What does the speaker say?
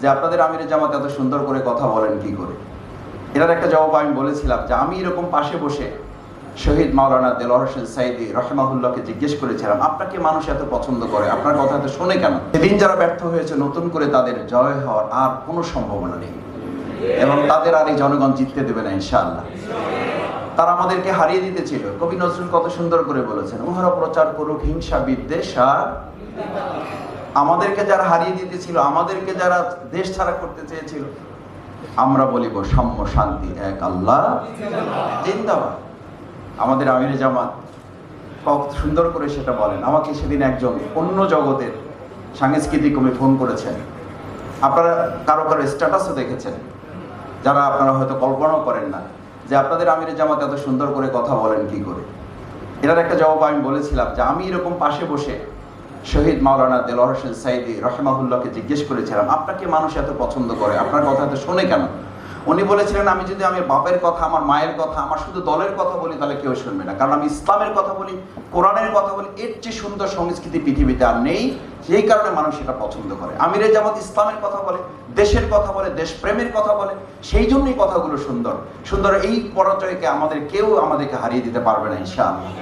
যে আপনাদের আমিরের জামাত এত সুন্দর করে কথা বলেন কি করে? এটার একটা জবাব আমি বলেছিলাম যে আমি এরকম পাশে বসে শহীদ মাওলানা দেলোয়ার হোসেন সাইদি রহমাহুল্লাহকে জিজ্ঞেস করেছিলাম, আপনাকে মানুষ এত পছন্দ করে? আপনার কথা এত শোনে কেন? সেদিন যারা ব্যর্থ হয়েছে, নতুন করে তাদের জয় হওয়ার আর কোনো সম্ভাবনা নেই। এবং তাদের আর এই জনগণ জিততে দেবে না, ইনশাআল্লাহ। তারা আমাদেরকে হারিয়ে দিতে ছিল। কবি নজরুল কত সুন্দর করে বলেছেন উহারা প্রচার করুক হিংসা বিদ্বেষ আর আমাদেরকে যারা হারিয়ে দিতেছিল, আমাদেরকে যারা দেশ ছাড়া করতে চেয়েছিল, আমরা বলিব, সাম্য শান্তি এক আল্লাহ জিন্দাবাদ। আমাদের আমির জামাত সুন্দর করে সেটা বলেন। আমাকে সেদিন একজন অন্য জগতের সাংস্কৃতিক কমে ফোন করেছেন। আপনারা কারও কারও স্ট্যাটাসও দেখেছেন, যারা আপনারা হয়তো কল্পনাও করেন না, যে আপনাদের আমির জামাত এত সুন্দর করে কথা বলেন কি করে? এটার একটা জবাব আমি বলেছিলাম যে, আমি এরকম পাশে বসে শহীদ মাওলানা দেলোয়ার হোসেন সাইদি রহমাহুল্লাহকে জিজ্ঞেস করেছিলাম, আপনাকে মানুষ এত পছন্দ করে? আপনার কথা এত শোনে কেন? উনি বলেছিলেন, আমি যদি আমি বাপের কথা, আমার মায়ের কথা, আমার শুধু দলের কথা বলি, তাহলে কেউ শুনবে না। কারণ আমি ইসলামের কথা বলি, কোরআনের কথা বলি, এর চেয়ে সুন্দর সংস্কৃতি পৃথিবীতে আর নেই। সেই কারণে মানুষ এটা পছন্দ করে। আমিরে যেমন ইসলামের কথা বলে, দেশের কথা বলে, দেশপ্রেমের কথা বলে, সেই জন্যই কথাগুলো সুন্দর। সুন্দর এই পরাজয়কে আমাদের কেউ আমাদেরকে হারিয়ে দিতে পারবে না, ইনশাআল্লাহ।